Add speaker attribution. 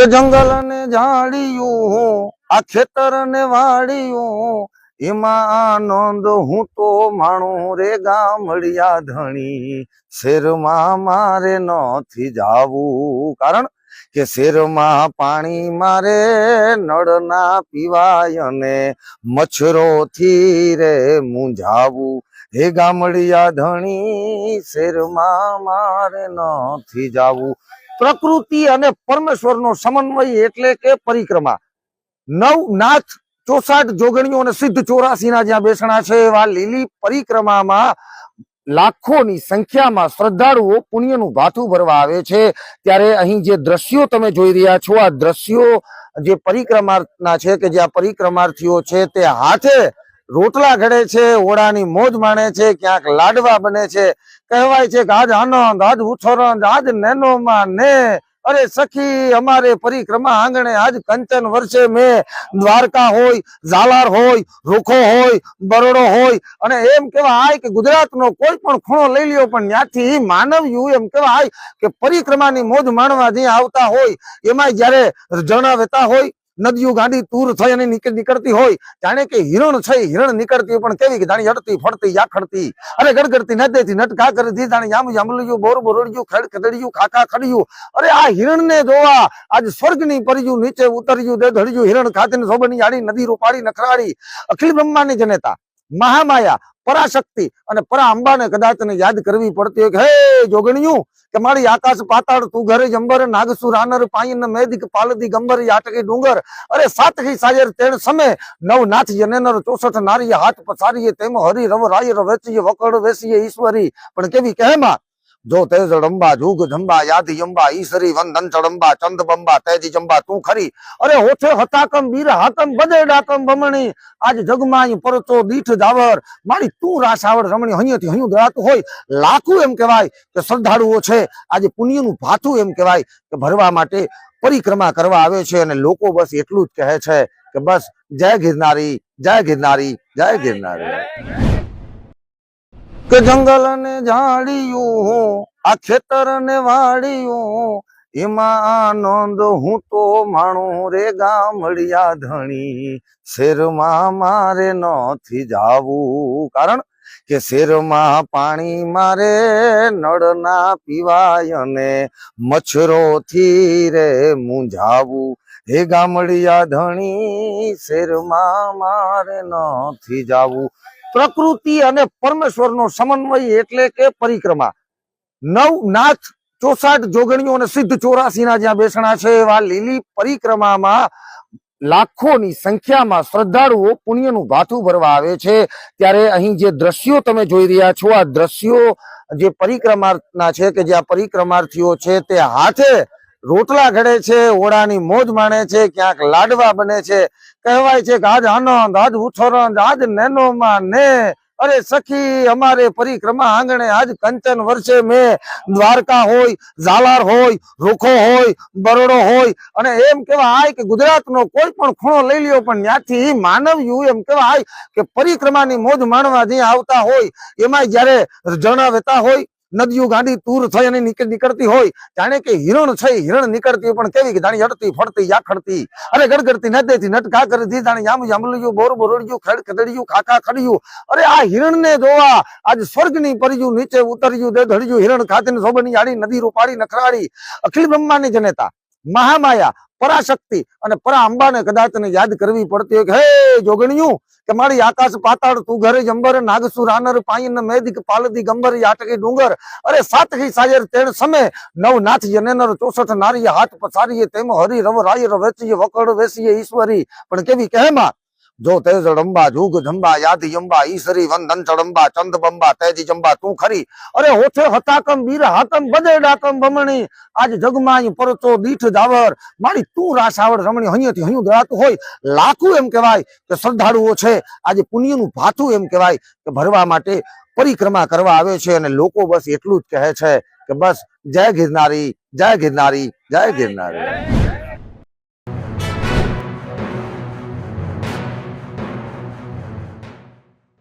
Speaker 1: કે જંગલ ને ઝાડિયું આ ખેતર ને વાડિયું એમાં આનંદ હું તો માણું રે ગામડિયા ધણી. શેરમાં મારે નથી જાવું, કારણ કે શેરમાં પાણી મારે નળ ના પીવાય અને મચ્છરોથી રે મૂંઝાવું. હે ગામડિયા ધણી, શેરમાં મારે નથી જાવું. પ્રકૃતિ અને પરમેશ્વરનો સમન્વય એટલે કે પરિક્રમા. નવ નાથ ચોસાઠ જોગણીઓ અને સિદ્ધ ચોરાસીના જ્યાં બેસણા છે એવા લીલી પરિક્રમામાં લાખોની સંખ્યામાં શ્રદ્ધાળુઓ પુણ્યનું ભાથું ભરવા આવે છે. ત્યારે અહીં જે દ્રશ્યો તમે જોઈ રહ્યા છો, આ દ્રશ્યો જે પરિક્રમાના છે કે જે આ પરિક્રમાર્થીઓ છે તે હાથે રોટલા ઘડે છે, ઓળાની મોજ માણે છે, ક્યાંક લાડવા બને છે. કહેવાય છે કે આજ આનંદ, આજ ઉછોરંદ, આજ નેનોમાં ને. અરે સખી, અમારે પરિક્રમા આંગણે આજ કંચન વર્ષે મેં. દ્વારકા હોય, ઝાલાર હોય, રૂખો હોય, બરોડો હોય. અને એમ કેવા આય કે ગુજરાતનો કોઈ પણ ખૂણો લઈ લ્યો, પણ ત્યાંથી માનવ્યું એમ કેવા આય કે પરિક્રમાની મોજ માણવા જ્યાં આવતા હોય એમાં જ્યારે જણાવેતા હોય નદીઓ ગાડી તૂર થઈ અને નીકળતી હોય. જાણે કે હિરણ છે, હિરણ નીકળતી પણ કેવી કે જાણે હડતી ફરતી, યાખડતી. અરે ગડગડતી નદેથી નટકા કરતી, જાણે યામ જાંબલિયું બોર બોરડિયું, ખડ ખદડિયું ખાખા ખડિયું. અરે આ હિરણ ને જોવા, આજ સ્વર્ગની પરિયું, નીચે ઉતર્યું દે ધડ્યું હિરણ ખાતે સોબની આડી નદી રૂપાળી, નખરાળી. અખિલ બ્રહ્માની જનેતા, મહામાયા પરાશક્તિ અને પરા અંબાને કદાચ યાદ કરવી પડતી હોય કે, હે જોગણિયું, કે મારી આકાશ પાતાળ, તું ઘરે જંબર નાગસુર આનર પાયન મેદિક, પાલદી, ગંબર, યાટકી, ડુંગર, અરે સાતકી સાયર તેણ સમે નવ નાથ જનેનર ચોસઠ નારીય હાથ પસારીએ, તેમ હરિ રવ, રાય રવેચીએ વકડ વેસીએ, ઈશ્વરી. પણ કેવી કહેમાં જો તેજ રંબા જુગ જંબા યાદી જંબા ઈશ્વરી વંદન ચડંબા, ચંદ બંબા, તેજી જંબા, તું ખરી. અરે હોઠે હતાકમ, બીર હાકમ બદે ડાકમ બમણી. આજ જગમાઈ પરચો દીઠ જાવર મારી તું રાસાવડ રમણી અહીંયાથી હૈયું દળાતું હોય. લાખું એમ કહેવાય કે શ્રદ્ધાળુઓ છે. આજે પુણ્યનું ભાથું એમ કહેવાય કે ભરવા માટે પરિક્રમા કરવા આવે છે અને લોકો બસ એટલું જ કહે છે કે બસ જય ગિરનારી જય ગિરનારી જય ગિરનારી. કે જંગલ ને ઝાડિયું આ ખેતર ને વાડિયું એમાં આનંદ હું તો માણું રે ગામડિયા ધણી. શેરમાં મારે નથી જાવું. કારણ કે શેરમાં પાણી મારે નળ ના પીવાય અને મચ્છરોથી રે મૂંઝાવું. હે ગામડિયા ધણી, શેરમાં મારે નથી જાવું. પ્રકૃતિ અને પરમેશ્વરનો સમન્વય એટલે કે પરિક્રમા. નવ નાથ, ચોસાઠ જોગણીઓ અને સિદ્ધ ચોરાસીના જ્યાં બેસણા છે એવા લીલી પરિક્રમામાં લાખોની સંખ્યામાં શ્રદ્ધાળુઓ પુણ્યનું ભાથું ભરવા આવે છે. ત્યારે અહીં જે દ્રશ્યો તમે જોઈ રહ્યા છો, આ દ્રશ્યો જે પરિક્રમાના છે કે જે આ પરિક્રમાર્થીઓ છે તે હાથે રોટલા ઘડે છે, ઓળાની મોજ માણે છે, ક્યાંક લાડવા બને છે. કહેવાય છે કે આજ આનંદ, આજ ઉછોરંદ, આજ નેનોમાં ને. અરે સખી, અમારે પરિક્રમા આંગણે આજ કંચન વર્ષે મેં. દ્વારકા હોય, ઝાલાર હોય, રૂખો હોય, બરોડો હોય. અને એમ કહેવાય કે ગુજરાતનો કોઈ પણ ખૂણો લઈ લ્યો, પણ ત્યાંથી માનવ્યું એમ કેવા આય કે પરિક્રમાની મોજ માણવા જ્યાં આવતા હોય એમાં જ્યારે વહેતા હોય નદીઓ ગાંડી તૂર થઈ અને નીકળતી હોય. જાણે કે હિરણ છે, હિરણ નીકળતી પણ કેવી જાણે હડતી ફરતી, યાખડતી. અરે ગડગડતી, નદેથી નટકા કરતી, જાણે યામ જાંબલિયું બોર બોરડિયું ખડ ખદડિયું ખાખા ખડિયું. અરે આ હિરણ ને જોવા, આજ સ્વર્ગની પરિયું નીચે ઉતર્યું દે ધડ્યું હિરણ ખાતે સોબની આડી નદી રૂપાળી નખરાળી. અખિલ બ્રહ્માની જનેતા, મહામાયા પરાશક્તિ અને પરા અંબાને કદાચ યાદ કરવી પડતી હોય કે, હે જોગણિયું, કે મારી આકાશ પાતાળ, તું ઘરે જંબર, નાગસુર, આનર, પાયન, મેદિક, પાલદી, ગંબર, યાટકી, ડુંગર, અરે સાતકી સાયર તેણ સમે નવ જનેનર, ચોસઠ નારીય હાથ પસારીએ, તેમ હરી રવ, રાય રવેચીએ વકડ વેસીએ, ઈશ્વરી. પણ કેવી કહેમાં જો તેજ રંબા જુગ જંબા યાદ યંબા ઈશ્વરી વંદન ચડંબા, ચંદ બંબા, તેજી જંબા, તું ખરી. અરે હોઠે હતાકમ, બીર હાકમ બદે ડાકમ બમણી આજ જગમાં પરચો દીઠ જાવર મારી તું રાસાવડ રમણી, હૈયાથી હૈયું દળાતું હોય. લાખું એમ કહેવાય કે શ્રદ્ધાળુઓ છે. આજે પુણ્યનું ભાથું એમ કહેવાય કે ભરવા માટે પરિક્રમા કરવા આવે છે અને લોકો બસ એટલું જ કહે છે કે બસ જય ગિરનારી જય ગિરનારી જય ગિરનારી.